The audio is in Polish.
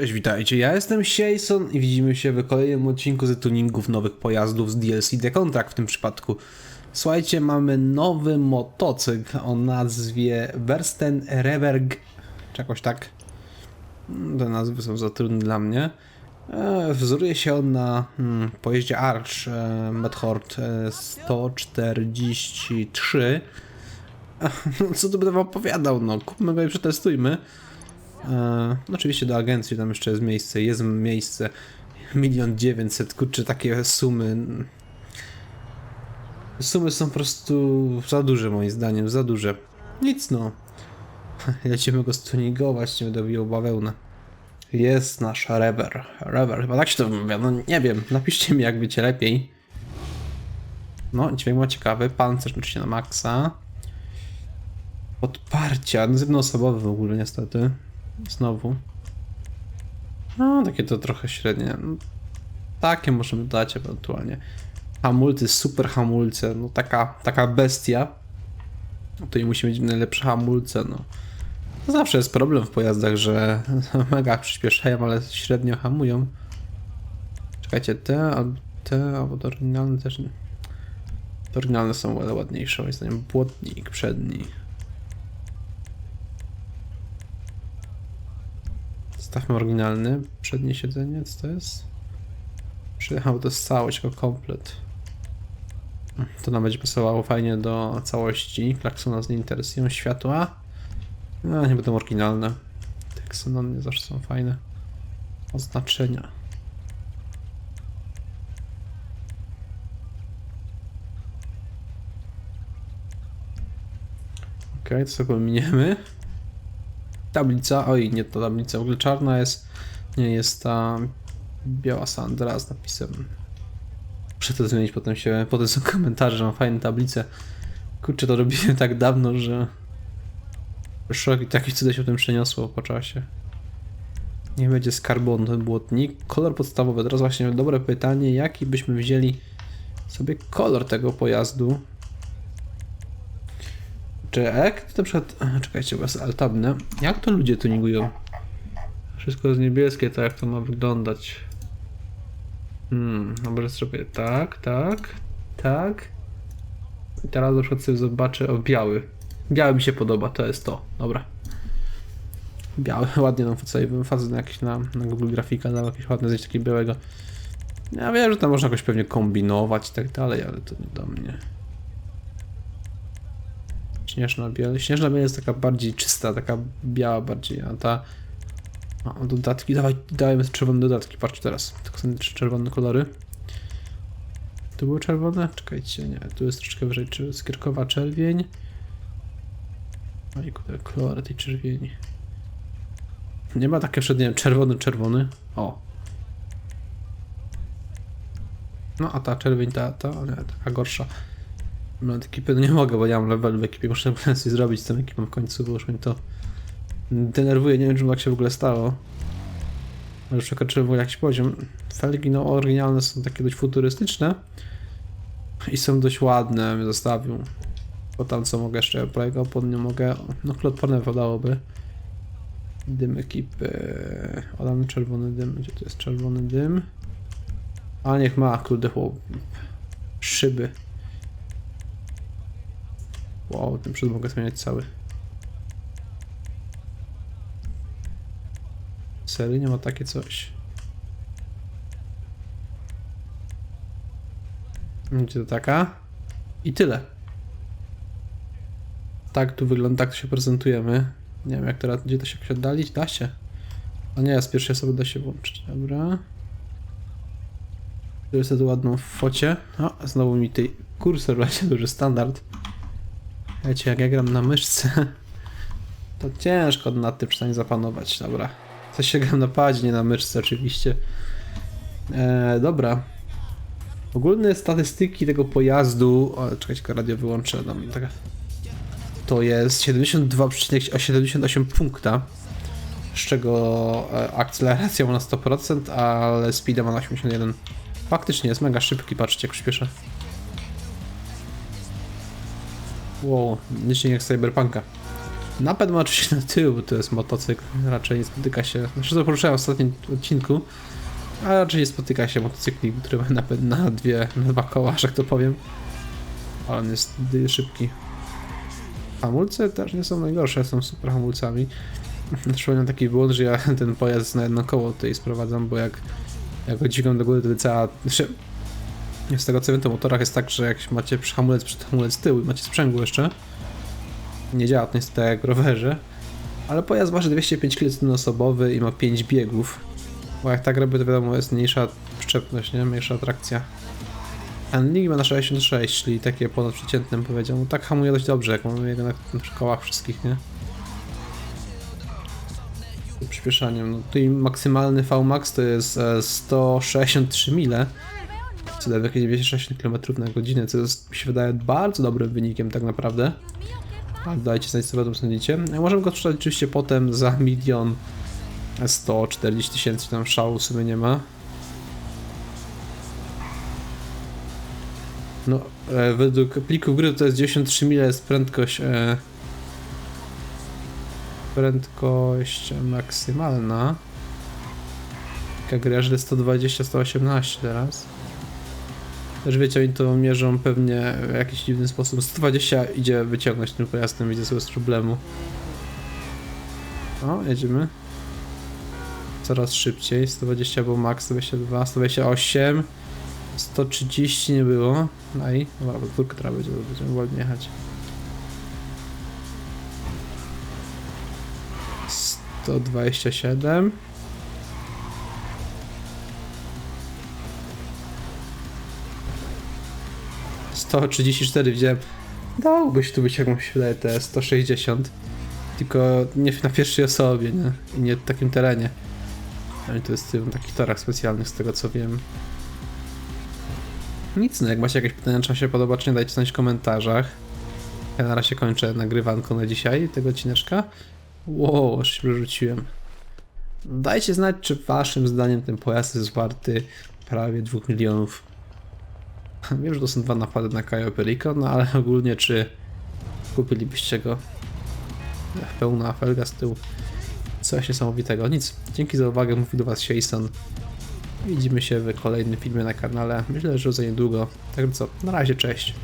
Cześć, witajcie, ja jestem Jason i widzimy się w kolejnym odcinku z tuningów nowych pojazdów z DLC The Contract w tym przypadku. Słuchajcie, mamy nowy motocykl o nazwie Versten Reverg, czy jakoś tak. Mm, Te nazwy są za trudne dla mnie. E, Wzoruje się on na mm, pojeździe Arch e, e, 143. No, co tu będę wam opowiadał, no kupmy go i przetestujmy. E, oczywiście do agencji tam jeszcze jest miejsce, jest miejsce. Milion dziewięćset, kurczę, takie sumy. Sumy są po prostu za duże moim zdaniem, za duże. Nic no. Lecimy go stuningować, nie będę wijał bawełnę. Jest nasz Rever. Rever, chyba tak się to wymawia, no nie wiem. Napiszcie mi jak wiecie lepiej. No, dźwięk ma ciekawy, pancerz oczywiście na maksa. Podparcia, no jest jednoosobowy w ogóle niestety. Znowu. No, takie to trochę średnie. No, takie możemy dać ewentualnie. Hamulce, super hamulce, no taka, taka bestia. No to i musi mieć najlepsze hamulce, no. Zawsze jest problem w pojazdach, że mega przyspieszają, ale średnio hamują. Czekajcie, te albo te, albo te oryginalne też nie. Oryginalne są ładniejsze, moim zdaniem. Błotnik przedni. Stawmy oryginalny. Przednie siedzenie, co to jest? Przyjechał to jest całość, jako komplet. To nam będzie pasowało fajnie do całości. Klaksona z nie interesują. Światła. No, nie będą oryginalne. Te ksenony zawsze są fajne. Oznaczenia. Okej, to sobie pominiemy. Tablica, oj, nie ta tablica, w ogóle czarna jest, nie jest ta biała Sandra z napisem. Muszę to zmienić, potem się, potem są komentarze, że mam fajne tablice. Kurczę, to robiłem tak dawno, że szok i takie cuda się potem przeniosło po czasie. Nie będzie z karbonu ten błotnik. Kolor podstawowy, teraz właśnie dobre pytanie, jaki byśmy wzięli sobie kolor tego pojazdu. Czy jak to na przykład... Czekajcie, bo jest altabne. Jak to ludzie tuningują? Wszystko jest niebieskie, tak jak to ma wyglądać. Hmm, no może zrobię tak, tak, tak. I teraz na przykład sobie zobaczę, o biały. Biały mi się podoba, to jest to, dobra. Biały, ładnie nam sobie facet na jakiś na, na Google Grafika dał jakieś ładne zdjęcie takiego białego. Ja wiem, że tam można jakoś pewnie kombinować i tak dalej, ale to nie do mnie. Śnieżna biel. Śnieżna biel jest taka bardziej czysta, taka biała bardziej, a ta... O, dodatki, dawaj, dajmy czerwone dodatki, patrz teraz. Tylko są czerwone kolory. Tu były czerwone? Czekajcie, nie, tu jest troszeczkę wyżej, czy skierkowa czerwień. I kurde, kolory tej czerwieni. Nie ma takie przed, nie wiem, czerwony, czerwony. O. No, a ta czerwień, ta, ta, nie, taka gorsza. Mam ekipy, no nie mogę, bo ja mam level w ekipie, muszę coś zrobić z tą ekipą w końcu, bo już mnie to denerwuje, nie wiem czemu tak się w ogóle stało. Ale przekroczyłem jakiś poziom. Felgi no oryginalne są takie dość futurystyczne i są dość ładne, zostawił. Bo tam co mogę jeszcze, prawie pod nie mogę, no klotporne wypadałoby. Dym ekipy, odam czerwony dym, gdzie to jest czerwony dym? A niech ma, kurde chłop. Szyby. Wow, ten przód mogę zmieniać cały. Serio, nie ma takie coś. Będzie to taka. I tyle. Tak tu wygląda, tak to się prezentujemy. Nie wiem jak teraz, gdzie to się oddalić? Da się. A nie, z pierwszej osoby da się włączyć. Dobra. Tu jest tu ładną w focie. O, znowu mi tej kursor leci duży standard. Wiecie, jak ja gram na myszce, to ciężko nad tym przynajmniej zapanować. Dobra. Coś się gram na padzie, nie na myszce oczywiście. E, dobra. Ogólne statystyki tego pojazdu... O, czekajcie, radio wyłączę. Dam, taka. To jest 72,78 punkta. Z czego e, akceleracja ma na 100%, ale speeda ma na 81. Faktycznie jest mega szybki, patrzcie jak przyspieszę. Wow, nie jak Cyberpunka. Napęd ma oczywiście na tył, bo to jest motocykl, raczej nie spotyka się, znaczy to poruszałem w ostatnim odcinku, a raczej nie spotyka się motocykli, który ma napęd na dwie, na dwa koła, że tak to powiem. Ale on jest szybki. Hamulce też nie są najgorsze, są super hamulcami. Miałem taki błąd, że ja ten pojazd na jedno koło tutaj sprowadzam, bo jak, jak go dźwigam do góry, to cała... Z tego co wiem, to w motorach jest tak, że jak macie hamulec przed hamulec tyłu i macie sprzęgło jeszcze, nie działa to niestety tak jak rowerze, ale pojazd waży 205 kg osobowy i ma 5 biegów. Bo jak tak robię, to wiadomo, jest mniejsza przyczepność, nie? Mniejsza atrakcja. Handling ma na 66, czyli takie ponadprzeciętne bym powiedział. No tak hamuje dość dobrze, jak mamy jego na, na kołach wszystkich, nie? Przyspieszaniem. No tutaj maksymalny VMAX to jest e, 163 mile. Co daje jakieś 260 km na godzinę, co jest, mi się wydaje bardzo dobrym wynikiem tak naprawdę. A dajcie znać, co o tym sądzicie. E, Możemy go sprzedać oczywiście potem za milion 140 tysięcy, tam szału w sumie nie ma. No, e, według plików gry to jest 93 mile jest prędkość e, prędkość maksymalna. Taka gra, że 120-118 teraz. Też wiecie, oni to mierzą pewnie w jakiś dziwny sposób. 120 idzie wyciągnąć tym pojazdem, widzę sobie bez problemu. O, jedziemy. Coraz szybciej. 120 był max, 122, 128. 130 nie było. No i, dobra, tylko teraz będzie, będziemy wolniej jechać. 127. Sto trzydzieści cztery widziałem. Dałbyś tu być jakąś te 160. Tylko nie na pierwszej osobie, nie? I nie w takim terenie. Ale to jest w takich torach specjalnych z tego co wiem. Nic, no jak macie jakieś pytania, czy wam się podoba, czy nie, dajcie znać w komentarzach. Ja na razie kończę nagrywanko na dzisiaj tego odcineczka. Wow, aż się przerzuciłem. Dajcie znać, czy waszym zdaniem ten pojazd jest warty prawie 2 milionów. Wiem, że to są dwa napady na Cayo Perico, no ale ogólnie czy kupilibyście go? Pełna felga z tyłu. Coś niesamowitego. Nic. Dzięki za uwagę. Mówi do was Jason. Widzimy się w kolejnym filmie na kanale. Myślę, że za niedługo. Także co, na razie, cześć.